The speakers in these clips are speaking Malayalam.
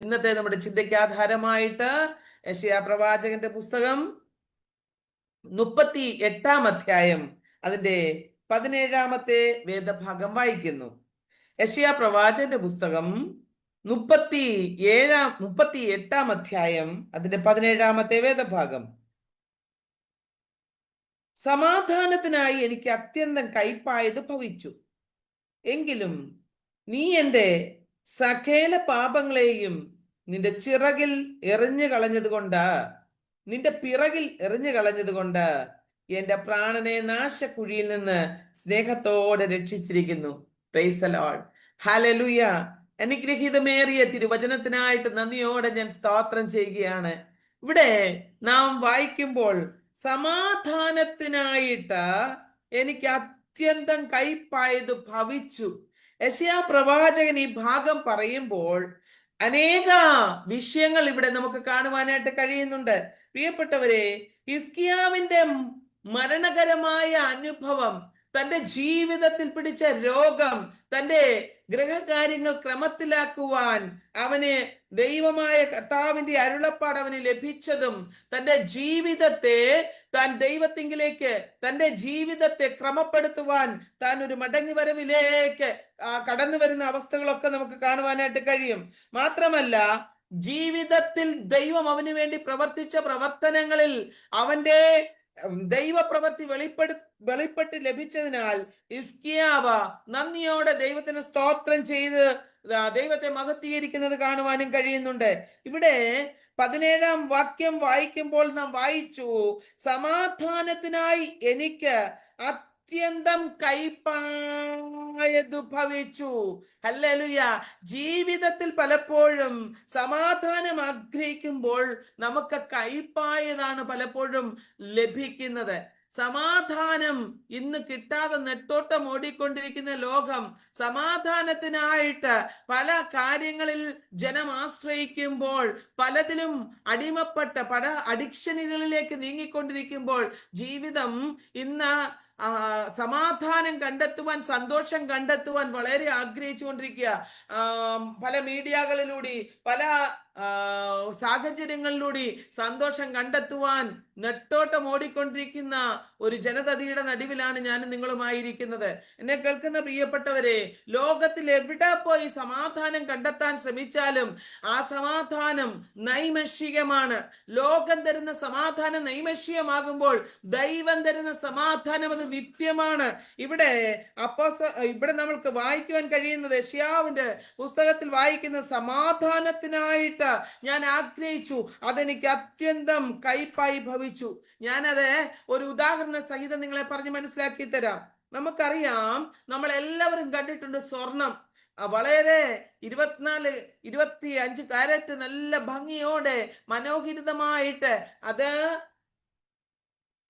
ഇന്നത്തെ നമ്മുടെ ചിന്തയ്ക്ക് ആധാരമായിട്ട് യശയാ പ്രവാചകന്റെ പുസ്തകം മുപ്പത്തി എട്ടാം അധ്യായം അതിന്റെ പതിനേഴാമത്തെ വേദഭാഗം വായിക്കുന്നു. യശയാ പ്രവാചകന്റെ പുസ്തകം മുപ്പത്തി ഏഴാം മുപ്പത്തി എട്ടാം അധ്യായം അതിന്റെ പതിനേഴാമത്തെ വേദഭാഗം. സമാധാനത്തിനായി എനിക്ക് അത്യന്തം കയ്പായത് ഭവിച്ചു. എങ്കിലും നീ എന്റെ സകല പാപങ്ങളെയും നിന്റെ ചിറകിൽ എറിഞ്ഞു കളഞ്ഞതുകൊണ്ട് നിന്റെ പിറകിൽ എറിഞ്ഞു കളഞ്ഞതുകൊണ്ട് എന്റെ പ്രാണനെ നാശക്കുഴിയിൽ നിന്ന് സ്നേഹത്തോടെ രക്ഷിച്ചിരിക്കുന്നു. ഹലലുയ അനുഗ്രഹീതമേറിയ തിരുവചനത്തിനായിട്ട് നന്ദിയോടെ ഞാൻ സ്തോത്രം ചെയ്യുകയാണ്. ഇവിടെ നാം വായിക്കുമ്പോൾ സമാധാനത്തിനായിട്ട് എനിക്ക് അത്യന്തം കൈപ്പായത് ഭവിച്ചു. യശയാ പ്രവാചകൻ ഈ ഭാഗം പറയുമ്പോൾ അനേക വിഷയങ്ങൾ ഇവിടെ നമുക്ക് കാണുവാനായിട്ട് കഴിയുന്നുണ്ട്. പ്രിയപ്പെട്ടവരെ ഹിസ്കിയാവിന്റെ മരണകരമായ അനുഭവം തന്റെ ജീവിതത്തിൽ പിടിച്ച രോഗം തന്റെ ഗ്രഹകാര്യങ്ങൾ ക്രമത്തിലാക്കുവാൻ അവന് ദൈവമായ കർത്താവിന്റെ അരുളപ്പാട് അവന് ലഭിച്ചതും തന്റെ ജീവിതത്തെ താൻ ദൈവത്തിങ്കിലേക്ക് തന്റെ ജീവിതത്തെ ക്രമപ്പെടുത്തുവാൻ താൻ ഒരു മടങ്ങി വരവിലേക്ക് കടന്നു വരുന്ന അവസ്ഥകളൊക്കെ നമുക്ക് കാണുവാനായിട്ട് കഴിയും. മാത്രമല്ല ജീവിതത്തിൽ ദൈവം അവന് വേണ്ടി പ്രവർത്തിച്ച പ്രവർത്തനങ്ങളിൽ അവന്റെ ദൈവപ്രവൃത്തി വെളിപ്പെടു വെളിപ്പെട്ട് ലഭിച്ചതിനാൽ ഇസ്കിയാവ നന്ദിയോടെ ദൈവത്തിന് സ്തോത്രം ചെയ്ത് ദൈവത്തെ മഹത്വീകരിക്കുന്നത് കാണുവാനും കഴിയുന്നുണ്ട്. ഇവിടെ പതിനേഴാം വാക്യം വായിക്കുമ്പോൾ നാം വായിച്ചു സമാധാനത്തിനായി എനിക്ക് അത്യന്തം കൈപ്പായതു ഭവിച്ചു. അല്ലലുയ ജീവിതത്തിൽ പലപ്പോഴും സമാധാനം ആഗ്രഹിക്കുമ്പോൾ നമുക്ക് കൈപ്പായതാണ് പലപ്പോഴും ലഭിക്കുന്നത്. സമാധാനം ഇന്ന് കിട്ടാതെ നെട്ടോട്ടം ഓടിക്കൊണ്ടിരിക്കുന്ന ലോകം സമാധാനത്തിനായിട്ട് പല കാര്യങ്ങളിൽ ജനം ആശ്രയിക്കുമ്പോൾ പലതിലും അടിമപ്പെട്ട പല അഡിക്ഷനുകളിലേക്ക് നീങ്ങിക്കൊണ്ടിരിക്കുമ്പോൾ ജീവിതം ഇന്ന് സമാധാനം കണ്ടെത്തുവാൻ സന്തോഷം കണ്ടെത്തുവാൻ വളരെ ആഗ്രഹിച്ചുകൊണ്ടിരിക്കുക. പല മീഡിയകളിലൂടെ പല സാഹചര്യങ്ങളിലൂടെ സന്തോഷം കണ്ടെത്തുവാൻ നെട്ടോട്ടം ഓടിക്കൊണ്ടിരിക്കുന്ന ഒരു ജനതയുടെ നടുവിലാണ് ഞാൻ നിങ്ങളുമായിരിക്കുന്നത്. എന്നെ കേൾക്കുന്ന പ്രിയപ്പെട്ടവരെ ലോകത്തിൽ എവിടെ പോയി സമാധാനം കണ്ടെത്താൻ ശ്രമിച്ചാലും ആ സമാധാനം നൈമഷികമാണ് ലോകം തരുന്ന സമാധാനം നൈമഷികമാകുമ്പോൾ ദൈവം തരുന്ന സമാധാനം അത് നിത്യമാണ്. ഇവിടെ അപ്പോസ ഇവിടെ നമ്മൾക്ക് വായിക്കുവാൻ കഴിയുന്നത് ഷിയാവിന്റെ പുസ്തകത്തിൽ വായിക്കുന്ന സമാധാനത്തിനായിട്ട് ഞാൻ ആഗ്രഹിച്ചു. അതെനിക്ക് അത്യന്തം കൈപ്പായി ഭവിച്ചു. ഞാനത് ഒരു ഉദാഹരണ സഹിതം നിങ്ങളെ പറഞ്ഞ് മനസ്സിലാക്കി തരാം. നമുക്കറിയാം നമ്മൾ എല്ലാവരും കണ്ടിട്ടുണ്ട് സ്വർണം. വളരെ ഇരുപത്തിനാല് ഇരുപത്തി അഞ്ച് കാരറ്റ് നല്ല ഭംഗിയോടെ മനോഹരിതമായിട്ട് അത്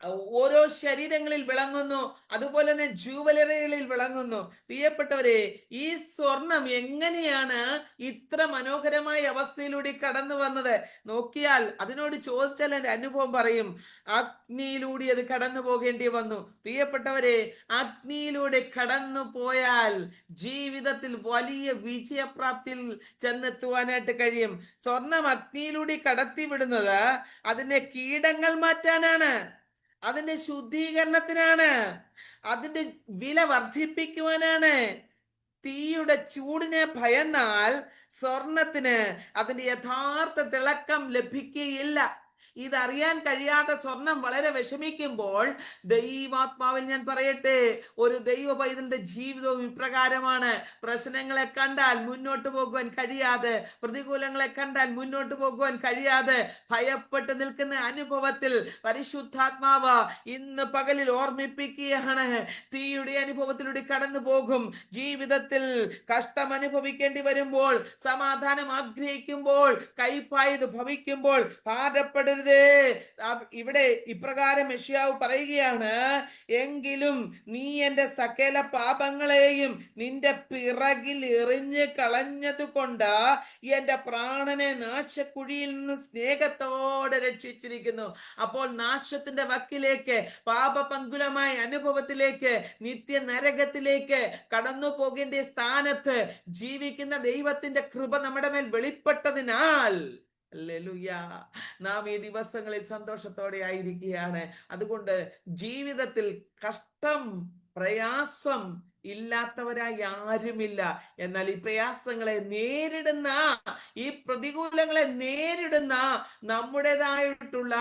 ഓരോ ശരീരങ്ങളിൽ വിളങ്ങുന്നു. അതുപോലെ തന്നെ ജൂവലറികളിൽ വിളങ്ങുന്നു. പ്രിയപ്പെട്ടവരെ ഈ സ്വർണം എങ്ങനെയാണ് ഇത്ര മനോഹരമായ അവസ്ഥയിലൂടെ കടന്നു വന്നത്? നോക്കിയാൽ അതിനോട് ചോദിച്ചാൽ എന്റെ അനുഭവം പറയും അഗ്നിയിലൂടെ അത് കടന്നു പോകേണ്ടി വന്നു. പ്രിയപ്പെട്ടവരെ അഗ്നിയിലൂടെ കടന്നു പോയാൽ ജീവിതത്തിൽ വലിയ വിജയപ്രാപ്തിയിൽ ചെന്നെത്തുവാനായിട്ട് കഴിയും. സ്വർണം അഗ്നിയിലൂടെ കടത്തിവിടുന്നത് അതിന്റെ കീടങ്ങൾ മാറ്റാനാണ്. അതിന്റെ ശുദ്ധീകരണത്തിനാണ്. അതിന്റെ വില വർദ്ധിപ്പിക്കുവാനാണ്. തീയുടെ ചൂടിനെ ഭയന്നാൽ സ്വർണത്തിന് അതിന്റെ യഥാർത്ഥ തിളക്കം ലഭിക്കുകയില്ല. ഇതറിയാൻ കഴിയാത്ത സ്വർണം വളരെ വിഷമിക്കുമ്പോൾ ദൈവാത്മാവിൽ ഞാൻ പറയട്ടെ ഒരു ദൈവ പൈതലിന്റെ ജീവിതവും ഇപ്രകാരമാണ്. പ്രശ്നങ്ങളെ കണ്ടാൽ മുന്നോട്ട് പോകുവാൻ കഴിയാതെ പ്രതികൂലങ്ങളെ കണ്ടാൽ മുന്നോട്ട് പോകുവാൻ കഴിയാതെ ഭയപ്പെട്ട് നിൽക്കുന്ന അനുഭവത്തിൽ പരിശുദ്ധാത്മാവ് ഇന്ന് പകലിൽ ഓർമ്മിപ്പിക്കുകയാണ്. തീയുടെ അനുഭവത്തിലൂടെ കടന്നു പോകും. ജീവിതത്തിൽ കഷ്ടം അനുഭവിക്കേണ്ടി വരുമ്പോൾ സമാധാനം ആഗ്രഹിക്കുമ്പോൾ കൈപ്പായത് ഭവിക്കുമ്പോൾ ഭാരപ്പെടരുത് ആ, ഇവിടെ ഇപ്രകാരം മെഷിയാവ് പറയുകയാണ് എങ്കിലും നീ എന്റെ സകല പാപങ്ങളെയും നിന്റെ പിറകിൽ എറിഞ്ഞ് കളഞ്ഞത് കൊണ്ട് എന്റെ പ്രാണനെ നാശക്കുഴിയിൽ നിന്ന് സ്നേഹത്തോടെ രക്ഷിച്ചിരിക്കുന്നു അപ്പോൾ നാശത്തിന്റെ വക്കിലേക്ക് പാപപങ്കുലമായ അനുഭവത്തിലേക്ക് നിത്യ നരകത്തിലേക്ക് കടന്നു പോകേണ്ട സ്ഥാനത്ത് ജീവിക്കുന്ന ദൈവത്തിന്റെ കൃപ നമ്മുടെ മേൽ വെളിപ്പെട്ടതിനാൽ. നാം ഈ ദിവസങ്ങളിൽ സന്തോഷത്തോടെ ആയിരിക്കുകയാണ്. അതുകൊണ്ട് ജീവിതത്തിൽ കഷ്ടം പ്രയാസം ഇല്ലാത്തവരായി ആരുമില്ല. എന്നാൽ ഈ പ്രയാസങ്ങളെ നേരിടുന്ന ഈ പ്രതികൂലങ്ങളെ നേരിടുന്ന നമ്മുടേതായിട്ടുള്ള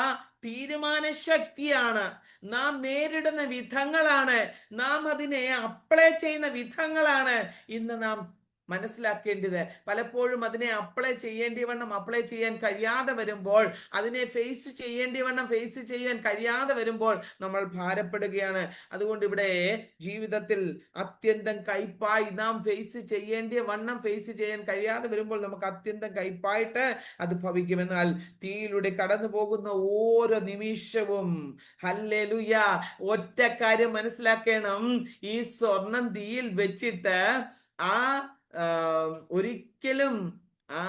തീരുമാന ശക്തിയാണ് നാം നേരിടുന്ന വിധങ്ങളാണ്. നാം അതിനെ അപ്ലൈ ചെയ്യുന്ന വിധങ്ങളാണ് ഇന്ന് നാം മനസ്സിലാക്കേണ്ടത്. പലപ്പോഴും അതിനെ അപ്ലൈ ചെയ്യേണ്ടി വണ്ണം അപ്ലൈ ചെയ്യാൻ കഴിയാതെ വരുമ്പോൾ അതിനെ ഫേസ് ചെയ്യേണ്ടി വണ്ണം ഫേസ് ചെയ്യാൻ കഴിയാതെ വരുമ്പോൾ നമ്മൾ ഭാരപ്പെടുകയാണ്. അതുകൊണ്ട് ഇവിടെ ജീവിതത്തിൽ അത്യന്തം കയ്പായി നാം ഫേസ് ചെയ്യേണ്ടിയ വണ്ണം ഫേസ് ചെയ്യാൻ കഴിയാതെ വരുമ്പോൾ നമുക്ക് അത്യന്തം കയ്പായിട്ട് അത് ഭവിക്കും എന്നാൽ തീയിലൂടെ കടന്നു പോകുന്ന ഓരോ നിമിഷവും ഹല്ലേലൂയ ഒറ്റ കാര്യം മനസ്സിലാക്കണം. ഈ സ്വർണം തീയിൽ വെച്ചിട്ട് ആ, ഒരിക്കലും ആ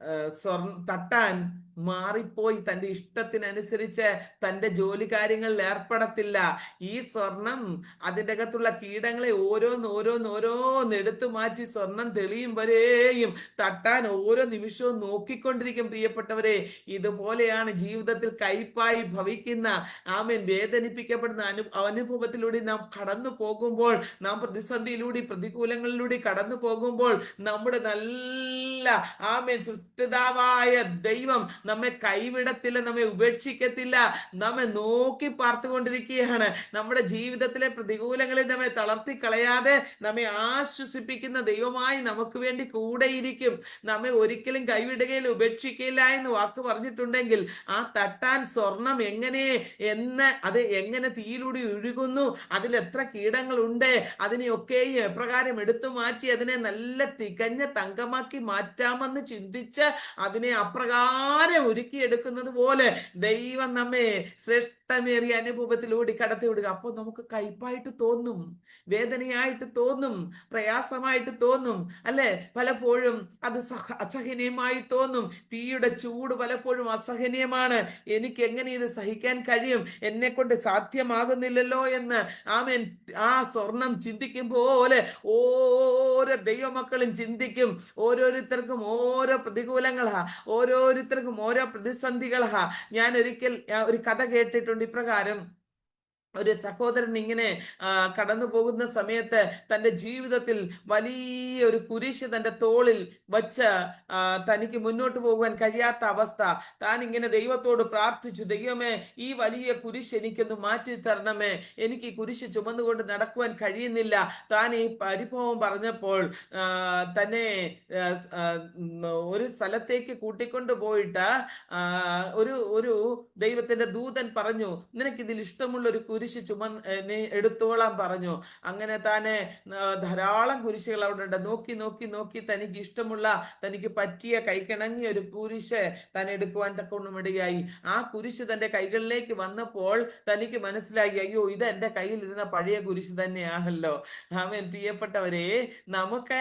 ആ, സ്വർണ തട്ടാൻ മാറിപ്പോയി. തന്റെ ഇഷ്ടത്തിനനുസരിച്ച് തന്റെ ജോലി കാര്യങ്ങളിൽ ഏർപ്പെടത്തില്ല. ഈ സ്വർണം അതിന്റെ അകത്തുള്ള കീടങ്ങളെ ഓരോന്ന് ഓരോന്ന് ഓരോന്ന് എടുത്തു മാറ്റി സ്വർണം തെളിയും വരെയും തട്ടാൻ ഓരോ നിമിഷവും നോക്കിക്കൊണ്ടിരിക്കും. പ്രിയപ്പെട്ടവരെ ഇതുപോലെയാണ് ജീവിതത്തിൽ കയ്പായി ഭവിക്കുന്ന ആമേൻ വേദനിപ്പിക്കപ്പെടുന്ന അനു അനുഭവത്തിലൂടെ നാം കടന്നു പോകുമ്പോൾ നാം പ്രതിസന്ധിയിലൂടെ പ്രതികൂലങ്ങളിലൂടെ കടന്നു പോകുമ്പോൾ നമ്മുടെ നല്ല ആമേൻ സുഷ്ടിതാവായ ദൈവം നമ്മെ കൈവിടത്തില്ല നമ്മെ ഉപേക്ഷിക്കത്തില്ല നമ്മെ നോക്കി പാർത്തുകൊണ്ടിരിക്കുകയാണ്. നമ്മുടെ ജീവിതത്തിലെ പ്രതികൂലങ്ങളിൽ നമ്മെ തളർത്തി കളയാതെ നമ്മെ ആശ്വസിപ്പിക്കുന്ന ദൈവമായി നമുക്ക് വേണ്ടി കൂടെയിരിക്കും. നമ്മെ ഒരിക്കലും കൈവിടുകയില്ല ഉപേക്ഷിക്കില്ല എന്ന് വാക്ക് പറഞ്ഞിട്ടുണ്ടെങ്കിൽ ആ തട്ടാൻ സ്വർണം എങ്ങനെ എന്ന് അത് എങ്ങനെ തീയിലൂടെ ഒഴുകുന്നു അതിൽ എത്ര കീടങ്ങളുണ്ട് അതിനെയൊക്കെയും എപ്രകാരം എടുത്തു മാറ്റി അതിനെ നല്ല തികഞ്ഞ തങ്കമാക്കി മാറ്റാമെന്ന് ചിന്തിച്ച് അതിനെ അപ്രകാരം ഒരുക്കിയെടുക്കുന്നത് പോലെ ദൈവം നമ്മെ ശ്രേഷ്ഠമേറിയ അനുഭവത്തിലൂടെ കടത്തിവിടുക. അപ്പോൾ നമുക്ക് കയ്പായിട്ട് തോന്നും വേദനയായിട്ട് തോന്നും പ്രയാസമായിട്ട് തോന്നും അല്ലെ? പലപ്പോഴും അത് സഹ അസഹനീയമായി തോന്നും. തീയുടെ ചൂട് പലപ്പോഴും അസഹനീയമാണ്. എനിക്ക് എങ്ങനെ ഇത് സഹിക്കാൻ കഴിയും? എന്നെ കൊണ്ട് സാധ്യമാകുന്നില്ലല്ലോ എന്ന് ആമേൻ. ആ സ്വർണം ചിന്തിക്കും പോലെ ഓരോ ദൈവമക്കളും ചിന്തിക്കും. ഓരോരുത്തർക്കും ഓരോ പ്രതികൂലങ്ങളാ. ഓരോരുത്തർക്കും ഓരോ പ്രതിസന്ധികളാ. ഞാൻ ഒരിക്കൽ ഒരു കഥ കേട്ടിട്ടുണ്ട്. ഇപ്രകാരം ഒരു സഹോദരൻ ഇങ്ങനെ കടന്നു പോകുന്ന സമയത്ത് തന്റെ ജീവിതത്തിൽ വലിയ ഒരു കുരിശ് തന്റെ തോളിൽ വച്ച് തനിക്ക് മുന്നോട്ട് പോകാൻ കഴിയാത്ത അവസ്ഥ. താൻ ഇങ്ങനെ ദൈവത്തോട് പ്രാർത്ഥിച്ചു ദൈവമേ ഈ വലിയ കുരിശ് എനിക്കൊന്ന് മാറ്റി തരണമേ. എനിക്ക് ഈ കുരിശ് ചുമന്നുകൊണ്ട് നടക്കുവാൻ കഴിയുന്നില്ല. താൻ ഈ പരിഭവം പറഞ്ഞപ്പോൾ തന്നെ ഒരു സ്ഥലത്തേക്ക് കൂട്ടിക്കൊണ്ട് പോയിട്ട് ഒരു ഒരു ദൈവത്തിന്റെ ദൂതൻ പറഞ്ഞു നിനക്ക് ഇതിൽ ഇഷ്ടമുള്ള ഒരു കുരിശ് ചുമ നീ എടുത്തോളാൻ പറഞ്ഞു. അങ്ങനെ താനെ ധാരാളം കുരിശുകൾ അവിടെ ഉണ്ട് നോക്കി നോക്കി നോക്കി തനിക്ക് ഇഷ്ടമുള്ള തനിക്ക് പറ്റിയ കൈക്കിണങ്ങിയ ഒരു കുരിശ് താൻ എടുക്കുവാൻ തക്കൊണ്ടും ഇടയായി ആ കുരിശ് തന്റെ കൈകളിലേക്ക് വന്നപ്പോൾ തനിക്ക് മനസ്സിലായി അയ്യോ ഇത് എന്റെ കയ്യിൽ ഇരുന്ന പഴയ കുരിശ് തന്നെയാണല്ലോ. അവൻ പ്രിയപ്പെട്ടവരെ നമുക്ക്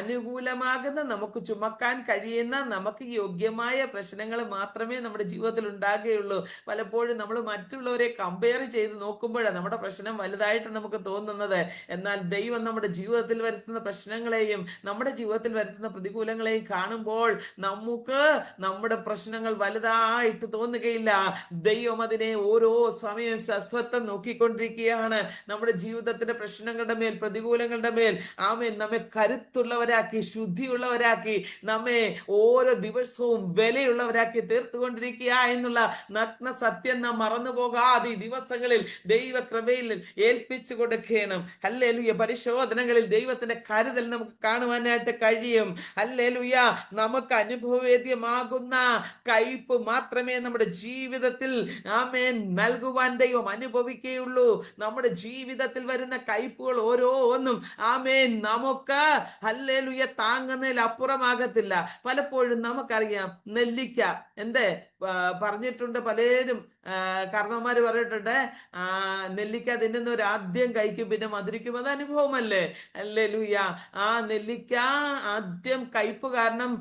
അനുകൂലമാകുന്ന നമുക്ക് ചുമക്കാൻ കഴിയുന്ന നമുക്ക് യോഗ്യമായ പ്രശ്നങ്ങൾ മാത്രമേ നമ്മുടെ ജീവിതത്തിൽ ഉണ്ടാകുകയുള്ളൂ. പലപ്പോഴും നമ്മൾ മറ്റുള്ളവരെ കമ്പയർ ചെയ്ത് നോക്കുമ്പോഴാണ് നമ്മുടെ പ്രശ്നം വലുതായിട്ട് നമുക്ക് തോന്നുന്നത്. എന്നാൽ ദൈവം നമ്മുടെ ജീവിതത്തിൽ വരുത്തുന്ന പ്രശ്നങ്ങളെയും നമ്മുടെ ജീവിതത്തിൽ വരുത്തുന്ന പ്രതികൂലങ്ങളെയും കാണുമ്പോൾ നമുക്ക് നമ്മുടെ പ്രശ്നങ്ങൾ വലുതായിട്ട് തോന്നുകയില്ല. ദൈവം അതിനെ ഓരോ സമയം ശസ്വത്വം നോക്കിക്കൊണ്ടിരിക്കുകയാണ്. നമ്മുടെ ജീവിതത്തിന്റെ പ്രശ്നങ്ങളുടെ മേൽ പ്രതികൂലങ്ങളുടെ മേൽ ആമേ നമ്മെ കരുത്തുള്ളവരാക്കി ശുദ്ധിയുള്ളവരാക്കി നമ്മെ ഓരോ ദിവസവും വിലയുള്ളവരാക്കി തീർത്തുകൊണ്ടിരിക്കുക എന്നുള്ള നഗ്ന സത്യം നാം മറന്നു പോകാതെ ദിവസങ്ങളിൽ ദൈവകൃപയിൽ ഏൽപ്പിച്ചു കൊടുക്കണം ഹല്ലേലൂയ. പരിശോധനകളിൽ ദൈവത്തിന്റെ കരുതൽ നമുക്ക് കാണുവാനായിട്ട് കഴിയും. ഹല്ലേലൂയ. നമുക്ക് അനുഭവവേദ്യമാകുന്ന കയ്പ് മാത്രമേ നമ്മുടെ ജീവിതത്തിൽ ആമേൻ നൽകുവാൻ ദൈവം അനുഭവിക്കുകയുള്ളൂ. നമ്മുടെ ജീവിതത്തിൽ വരുന്ന കയ്പുകൾ ഓരോന്നും ആമേൻ നമുക്ക് ഹല്ലേലൂയ താങ്ങുന്നതിൽ അപ്പുറമാകത്തില്ല പലപ്പോഴും നമുക്കറിയാം നെല്ലിക്ക എന്തേ? പറഞ്ഞിട്ടുണ്ട് പലരും. കർണന്മാര് പറഞ്ഞിട്ടുണ്ട് നെല്ലിക്ക തിന്നുന്നവർ ആദ്യം കഴിക്കും പിന്നെ മധുരിക്കും. അത് അനുഭവമല്ലേ? അല്ലേ ലൂയ ആ നെല്ലിക്ക ആദ്യം കയ്പ് കാരണം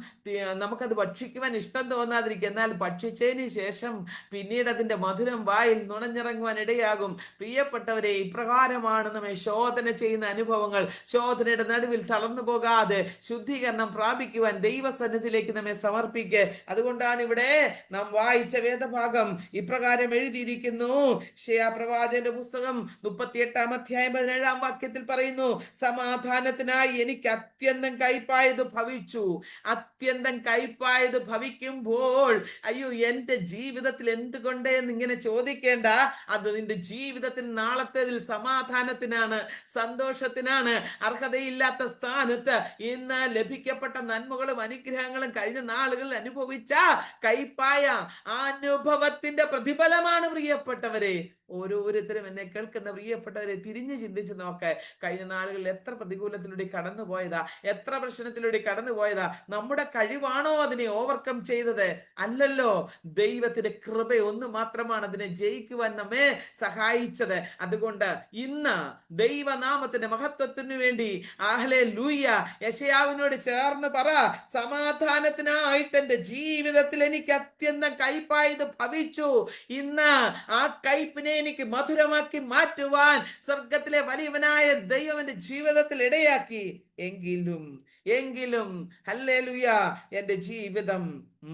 നമുക്കത് ഭക്ഷിക്കുവാൻ ഇഷ്ടം തോന്നാതിരിക്കും. എന്നാൽ ഭക്ഷിച്ചതിന് ശേഷം പിന്നീട് അതിന്റെ മധുരം വായിൽ നുണഞ്ഞിറങ്ങുവാൻ ഇടയാകും. പ്രിയപ്പെട്ടവരെ ഇപ്രകാരമാണ് നമ്മെ ശോധന ചെയ്യുന്ന അനുഭവങ്ങൾ. ശോധനയുടെ നടുവിൽ തളർന്നു പോകാതെ ശുദ്ധീകരണം പ്രാപിക്കുവാൻ ദൈവസന്നിധിയിലേക്ക് നമ്മെ സമർപ്പിക്കുക അതുകൊണ്ടാണ് ഇവിടെ നാം വായിച്ച വേദഭാഗം ഇപ്രകാരം എഴുതിയിരിക്കുന്നു. പ്രവാചന്റെ പുസ്തകം പുസ്തകം മുപ്പത്തിയെട്ടാം അധ്യായം പതിനേഴാം വാക്യത്തിൽ പറയുന്നു സമാധാനത്തിനായി എനിക്ക് അത്യന്തം കയ്പായത് ഭവിച്ചു. അത്യന്തം കയ്പായത് ഭവിക്കുമ്പോൾ അയ്യോ എന്റെ ജീവിതത്തിൽ എന്തുകൊണ്ട് എന്ന് ഇങ്ങനെ ചോദിക്കേണ്ട? അത് നിന്റെ ജീവിതത്തിൽ നാളത്തേതിൽ സമാധാനത്തിനാണ് സന്തോഷത്തിനാണ്. അർഹതയില്ലാത്ത സ്ഥാനത്ത് ഇന്ന് ലഭിക്കപ്പെട്ട നന്മകളും അനുഗ്രഹങ്ങളും കഴിഞ്ഞ നാളുകളിൽ അനുഭവിച്ച കൈപ്പായ അനുഭവത്തിന്റെ പ്രതിഫലമാണ് പ്രിയപ്പെട്ടവരെ. ഓരോരുത്തരും എന്നെ കേൾക്കുന്ന പ്രിയപ്പെട്ടവരെ തിരിഞ്ഞു ചിന്തിച്ച് നോക്ക്. കഴിഞ്ഞ നാളുകളിൽ എത്ര പ്രതികൂലത്തിലൂടെ കടന്നുപോയതാ? എത്ര പ്രശ്നത്തിലൂടെ കടന്നുപോയതാ? നമ്മുടെ കഴിവാണോ അതിനെ ഓവർകം ചെയ്തത്? അല്ലല്ലോ. ദൈവത്തിന്റെ കൃപ ഒന്ന് മാത്രമാണ് അതിനെ ജയിക്കുവാൻ നമ്മെ സഹായിച്ചത്. അതുകൊണ്ട് ഇന്ന് ദൈവനാമത്തിന്റെ മഹത്വത്തിനു വേണ്ടി ആഹ്ലെ ലൂയ യശയാവിനോട് ചേർന്ന് പറ സമാധാനത്തിനായിട്ട് എന്റെ ജീവിതത്തിൽ എനിക്ക് അത്യന്തം കയ്പായത് ഭവിച്ചു. ഇന്ന് ആ കയ്പിനെ എനിക്ക് മധുരമാക്കി മാറ്റുവാൻ സ്വർഗത്തിലെ വലിയവനായ ദൈവം എന്റെ ജീവിതത്തിൽ ഇടയാക്കി. എങ്കിലും എങ്കിലും ഹല്ലേലൂയ എന്റെ ജീവിതം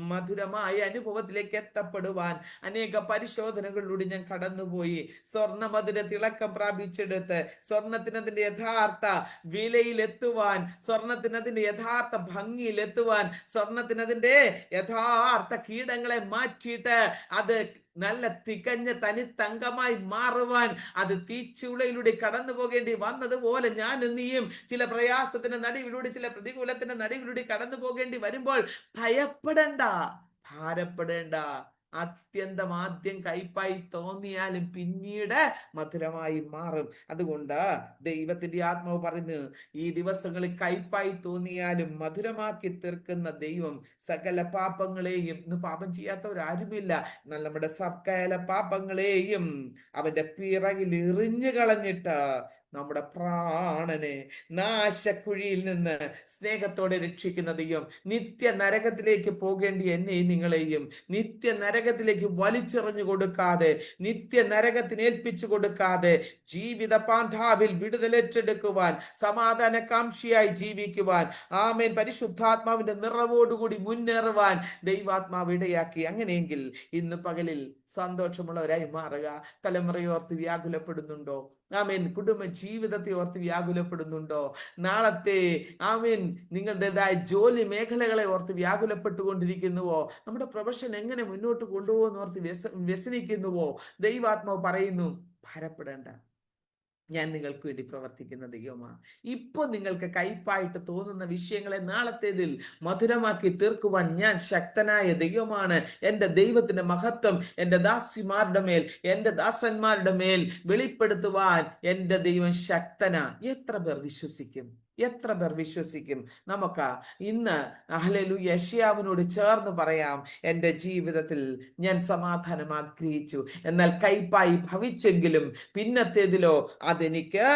മധുരമായ അനുഭവത്തിലേക്ക് എത്തപ്പെടുവാൻ അനേക പരിശോധനകളിലൂടെ ഞാൻ കടന്നുപോയി. സ്വർണം അതിന്റെ തിളക്കം പ്രാപിച്ചെടുത്ത് സ്വർണത്തിന് അതിന്റെ യഥാർത്ഥ വിലയിലെത്തുവാൻ സ്വർണത്തിന് അതിന്റെ യഥാർത്ഥ ഭംഗിയിലെത്തുവാൻ സ്വർണത്തിന് അതിന്റെ യഥാർത്ഥ കീടങ്ങളെ മാറ്റിയിട്ട് അത് നല്ല തികഞ്ഞ തനി തങ്കമായി മാറുവാൻ അത് തീച്ചുളയിലൂടെ കടന്നു പോകേണ്ടി വന്നതുപോലെ ഞാൻ നീയും ചില പ്രയാസത്തിന്റെ നടുവിലൂടെ ചില പ്രതികൂലത്തിന്റെ നടുവിലൂടെ കടന്നു പോകേണ്ടി വരുമ്പോൾ ഭയപ്പെടേണ്ട ഭാരപ്പെടേണ്ട. അത്യന്തം ആദ്യം കയ്പായി തോന്നിയാലും പിന്നീട് മധുരമായി മാറും. അതുകൊണ്ട് ദൈവത്തിന്റെ ആത്മാവ് പറഞ്ഞു ഈ ദിവസങ്ങളിൽ കയ്പായി തോന്നിയാലും മധുരമാക്കി തീർക്കുന്ന ദൈവം സകല പാപങ്ങളെയും ഇന്ന് പാപം ചെയ്യാത്തവരാരുമില്ല. എന്നാൽ നമ്മുടെ സകല പാപങ്ങളെയും അവന്റെ പിറകിൽ എറിഞ്ഞു കളഞ്ഞിട്ട് നമ്മുടെ പ്രാണനെ നാശക്കുഴിയിൽ നിന്ന് സ്നേഹത്തോടെ രക്ഷിക്കുന്ന ദൈവം നിത്യ നരകത്തിലേക്ക് പോകേണ്ടി എന്നെയും നിങ്ങളെയും നിത്യ നരകത്തിലേക്ക് വലിച്ചെറിഞ്ഞു കൊടുക്കാതെ നിത്യ നരകത്തിന് ഏൽപ്പിച്ചു കൊടുക്കാതെ ജീവിത പാന്താവിൽ വിടുതലേറ്റെടുക്കുവാൻ സമാധാനകാംക്ഷിയായി ജീവിക്കുവാൻ ആമേൻ. പരിശുദ്ധാത്മാവിന്റെ നിറവോടുകൂടി മുന്നേറുവാൻ ദൈവാത്മാവ് ഇടയാക്കി. അങ്ങനെയെങ്കിൽ ഇന്ന് പകലിൽ സന്തോഷമുള്ളവരായി മാറുക. തലമുറയോർത്ത് വ്യാകുലപ്പെടുന്നുണ്ടോ? ആമേൻ. കുടുംബ ജീവിതത്തെ ഓർത്ത് വ്യാകുലപ്പെടുന്നുണ്ടോ? നാളത്തെ ആമേൻ നിങ്ങളുടേതായ ജോലി മേഖലകളെ ഓർത്ത് വ്യാകുലപ്പെട്ടുകൊണ്ടിരിക്കുന്നുവോ? നമ്മുടെ പ്രൊഫഷൻ എങ്ങനെ മുന്നോട്ട് കൊണ്ടുപോകുന്ന ഓർത്ത് വ്യസ വ്യസനിക്കുന്നുവോ? ദൈവാത്മാവ് പറയുന്നു ഭാരപ്പെടേണ്ട. ഞാൻ നിങ്ങൾക്ക് വേണ്ടി പ്രവർത്തിക്കുന്ന ദൈവമാ. ഇപ്പോൾ നിങ്ങൾക്ക് കയ്പായിട്ട് തോന്നുന്ന വിഷയങ്ങളെ നാളത്തേതിൽ മധുരമാക്കി തീർക്കുവാൻ ഞാൻ ശക്തനായ ദൈവമാണ്. എന്റെ ദൈവത്തിന്റെ മഹത്വം എന്റെ ദാസിമാരുടെ മേൽ എന്റെ ദാസന്മാരുടെ മേൽ വെളിപ്പെടുത്തുവാൻ എന്റെ ദൈവം ശക്തനാ. എത്ര പേർ വിശ്വസിക്കും? എത്ര പേർ വിശ്വസിക്കും? നമുക്ക് ഇന്ന് അഹലലു യഷ്യാവിനോട് ചേർന്ന് പറയാം എന്റെ ജീവിതത്തിൽ ഞാൻ സമാധാനം ആഗ്രഹിച്ചു. എന്നാൽ കൈപ്പായി ഭവിച്ചെങ്കിലും പിന്നത്തേതിലോ അതെനിക്ക്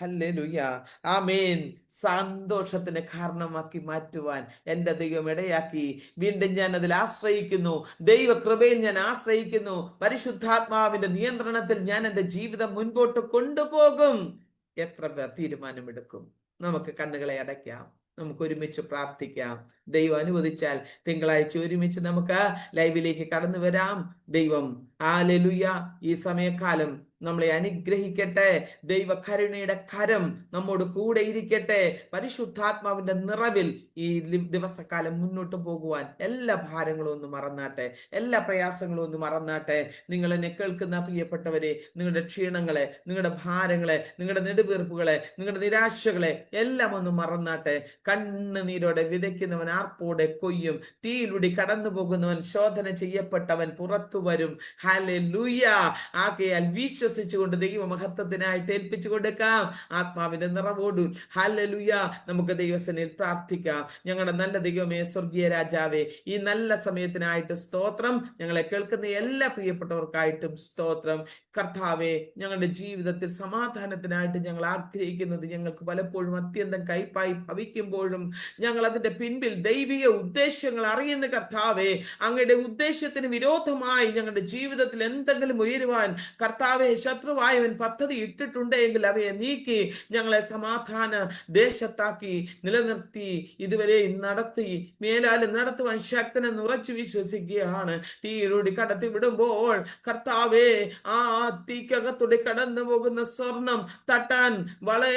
ഹല്ലേലൂയ ആമേൻ സന്തോഷത്തിന് കാരണമാക്കി മാറ്റുവാൻ എന്റെ ദൈവം ഇടയാക്കി. വീണ്ടും ഞാൻ അതിൽ ആശ്രയിക്കുന്നു. ദൈവകൃപയിൽ ഞാൻ ആശ്രയിക്കുന്നു. പരിശുദ്ധാത്മാവിന്റെ നിയന്ത്രണത്തിൽ ഞാൻ എന്റെ ജീവിതം മുൻപോട്ട് കൊണ്ടുപോകും. എത്ര പേർ തീരുമാനമെടുക്കും? നമുക്ക് കണ്ണുകളെ അടയ്ക്കാം. നമുക്ക് ഒരുമിച്ച് പ്രാർത്ഥിക്കാം. ദൈവം അനുവദിച്ചാൽ തിങ്കളാഴ്ച ഒരുമിച്ച് നമുക്ക് ലൈവിലേക്ക് കടന്നു വരാം. ദൈവം ആ ലലുയ ഈ സമയക്കാലം നമ്മളെ അനുഗ്രഹിക്കട്ടെ. ദൈവ കരുണയുടെ കരം നമ്മോട് കൂടെ ഇരിക്കട്ടെ. പരിശുദ്ധാത്മാവിന്റെ നിറവിൽ ഈ ദിവസക്കാലം മുന്നോട്ട് പോകുവാൻ എല്ലാ ഭാരങ്ങളും ഒന്ന് മറന്നാട്ടെ. എല്ലാ പ്രയാസങ്ങളും ഒന്ന് മറന്നാട്ടെ. നിങ്ങൾ എന്നെ കേൾക്കുന്ന പ്രിയപ്പെട്ടവരെ നിങ്ങളുടെ ക്ഷീണങ്ങളെ നിങ്ങളുടെ ഭാരങ്ങളെ നിങ്ങളുടെ നെടുവീർപ്പുകളെ നിങ്ങളുടെ നിരാശകളെ എല്ലാം ഒന്ന് മറന്നാട്ടെ. കണ്ണുനീരോടെ വിതയ്ക്കുന്നവൻ ആർപ്പോടെ കൊയ്യും. തീയിലൂടെ കടന്നു പോകുന്നവൻ ശോധന ചെയ്യപ്പെട്ടവൻ പുറത്തു വരും. ഹാലെ ലൂയ ആകയാൽ വിശ്വ വിശ്വസിച്ചുകൊണ്ട് ദൈവമഹത്വത്തിനായിട്ട് ഏൽപ്പിച്ചു കൊടുക്കാം. ആത്മാവിന്റെ നിറവോടു. ഹല്ലേലൂയ. നമുക്ക് ദൈവസനയിൽ പ്രാർത്ഥിക്കാം. ഞങ്ങളുടെ നല്ല ദൈവമേ സ്വർഗീയ രാജാവേ ഈ നല്ല സമയത്തിനായിട്ട് സ്തോത്രം. ഞങ്ങളെ കേൾക്കുന്ന എല്ലാ പ്രിയപ്പെട്ടവർക്കായിട്ടും സ്തോത്രം. കർത്താവെ ഞങ്ങളുടെ ജീവിതത്തിൽ സമാധാനത്തിനായിട്ട് ഞങ്ങൾ ആഗ്രഹിക്കുന്നത് ഞങ്ങൾക്ക് പലപ്പോഴും അത്യന്തം കൈപ്പായി ഭവിക്കുമ്പോഴും ഞങ്ങൾ അതിന്റെ പിൻപിൽ ദൈവിക ഉദ്ദേശങ്ങൾ അറിയുന്ന കർത്താവെ അങ്ങയുടെ ഉദ്ദേശത്തിന് വിരോധമായി ഞങ്ങളുടെ ജീവിതത്തിൽ എന്തെങ്കിലും ഉയരുവാൻ കർത്താവെ ശത്രുവായവൻ പദ്ധതി ഇട്ടിട്ടുണ്ടെങ്കിൽ അവയെ നീക്കി ഞങ്ങളെ സമാധാന ദേശത്താക്കി നിലനിർത്തി. ഇതുവരെ നടത്തി മേലാലും നടത്തുവാൻ ശക്തനെ നിറച്ചു വിശ്വസിക്കുകയാണ്. തീയിലൂടെ കടത്തി വിടുമ്പോൾ കർത്താവേ ആ തീക്കകത്തൂടെ കടന്നു പോകുന്ന സ്വർണം തട്ടാൻ വളരെ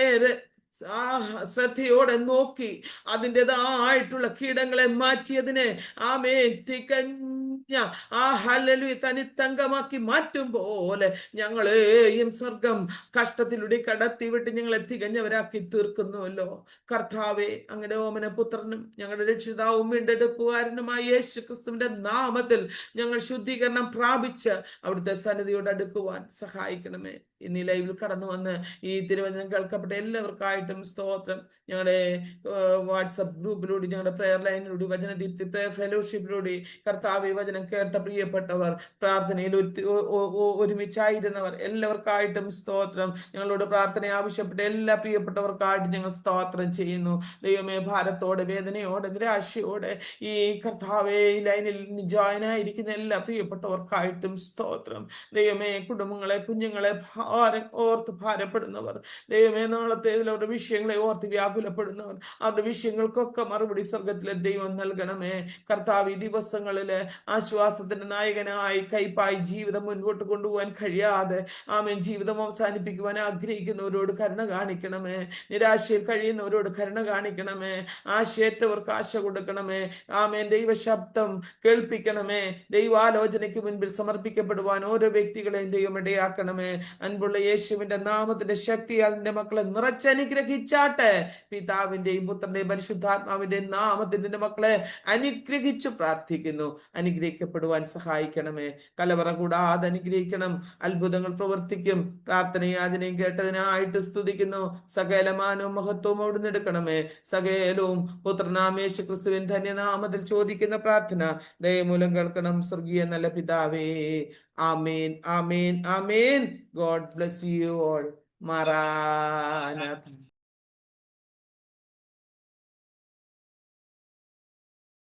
ശ്രദ്ധയോടെ നോക്കി. അതിന്റെതായിട്ടുള്ള കീടങ്ങളെ മാറ്റിയതിനെ ആമേ തികഞ്ഞ ആ ഹലലു തനിത്തങ്കമാക്കി മാറ്റും പോലെ ഞങ്ങളെയും സ്വർഗം കഷ്ടത്തിലൂടെ കടത്തിവിട്ട് ഞങ്ങളെ തികഞ്ഞവരാക്കി തീർക്കുന്നുവല്ലോ. കർത്താവെ അങ്ങയുടെ ഓമന പുത്രനും ഞങ്ങളുടെ രക്ഷിതാവും വീണ്ടെടുപ്പുകാരനുമായ യേശു ക്രിസ്തുവിന്റെ നാമത്തിൽ ഞങ്ങൾ ശുദ്ധീകരണം പ്രാപിച്ച് അവിടുത്തെ സന്നിധിയോട് അടുക്കുവാൻ സഹായിക്കണമേ. ഇന്ന് ഈ ലൈവിൽ കടന്നു വന്ന് ഈ തിരുവചനം കേൾക്കപ്പെട്ട എല്ലാവർക്കായിട്ടും സ്തോത്രം. ഞങ്ങളുടെ വാട്സപ്പ് ഗ്രൂപ്പിലൂടെ ഞങ്ങളുടെ പ്രെയർ ലൈനിലൂടെ വചനദീപ്തി പ്രെയർ ഫെലോഷിപ്പിലൂടെ കർത്താവ് വചനം കേട്ട പ്രിയപ്പെട്ടവർ പ്രാർത്ഥനയിൽ ഒരുമിച്ചായിരുന്നവർ എല്ലാവർക്കായിട്ടും സ്തോത്രം. ഞങ്ങളോട് പ്രാർത്ഥന ആവശ്യപ്പെട്ട എല്ലാ പ്രിയപ്പെട്ടവർക്കായിട്ട് ഞങ്ങൾ സ്തോത്രം ചെയ്യുന്നു. ദൈവമേ ഭാരത്തോടെ വേദനയോടെ നിരാശയോടെ ഈ കർത്താവെ ലൈനിൽ ജോയിൻ ആയിരിക്കുന്ന എല്ലാ പ്രിയപ്പെട്ടവർക്കായിട്ടും സ്തോത്രം. ദൈവമേ കുടുംബങ്ങളെ കുഞ്ഞുങ്ങളെ ഓർത്ത് ഭാരപ്പെടുന്നവർ. ദൈവമേ നാളത്തെ അവരുടെ വിഷയങ്ങളെ ഓർത്ത് വ്യാകുലപ്പെടുന്നവർ. അവരുടെ വിഷയങ്ങൾക്കൊക്കെ മറുപടി സ്വർഗത്തിലെ ദൈവം നൽകണമേ. കർത്താവ് ഈ ദിവസങ്ങളിലെ ആശ്വാസത്തിന്റെ നായകനായി കൈപ്പായി ജീവിതം മുൻപോട്ട് കൊണ്ടുപോകാൻ കഴിയാതെ ആമേൻ ജീവിതം അവസാനിപ്പിക്കുവാൻ ആഗ്രഹിക്കുന്നവരോട് കരുണ കാണിക്കണമേ. നിരാശയിൽ കഴിയുന്നവരോട് കരുണ കാണിക്കണമേ. ആശയറ്റവർക്ക് ആശ കൊടുക്കണമേ. ആമേൻ ദൈവശബ്ദം കേൾപ്പിക്കണമേ. ദൈവാലോചനയ്ക്ക് മുൻപിൽ സമർപ്പിക്കപ്പെടുവാൻ ഓരോ വ്യക്തികളെയും ദൈവം ഇടയാക്കണമേ. അൻപുള്ള യേശുവിന്റെ നാമത്തിന്റെ ശക്തി അതിന്റെ മക്കളെ നിറച്ചനുഗ്രഹിച്ചാട്ടെ പിതാവിന്റെയും പുത്രന്റെയും പരിശുദ്ധാത്മാവിന്റെയും നാമത്തിന്റെ മക്കളെ അനുഗ്രഹിച്ചു പ്രാർത്ഥിക്കുന്നു. അനുഗ്രഹിക്കപ്പെടുവാൻ സഹായിക്കണമേ. കലവറ കൂടാതെ അനുഗ്രഹിക്കണം. അത്ഭുതങ്ങൾ പ്രവർത്തിക്കും. പ്രാർത്ഥനയാചനയും കേട്ടതിനായിട്ട് സ്തുതിക്കുന്നു. സകലമാനവും മഹത്വവും അവിടുന്ന് എടുക്കണമേ. സകലവും പുത്രനാമേശു ക്രിസ്തുവിൻ ധന്യനാമത്തിൽ ചോദിക്കുന്ന പ്രാർത്ഥന ദയമൂലം കേൾക്കണം. സ്വർഗീയ നല്ല പിതാവേ Amen, Amen, Amen. God bless you all. Maranatha.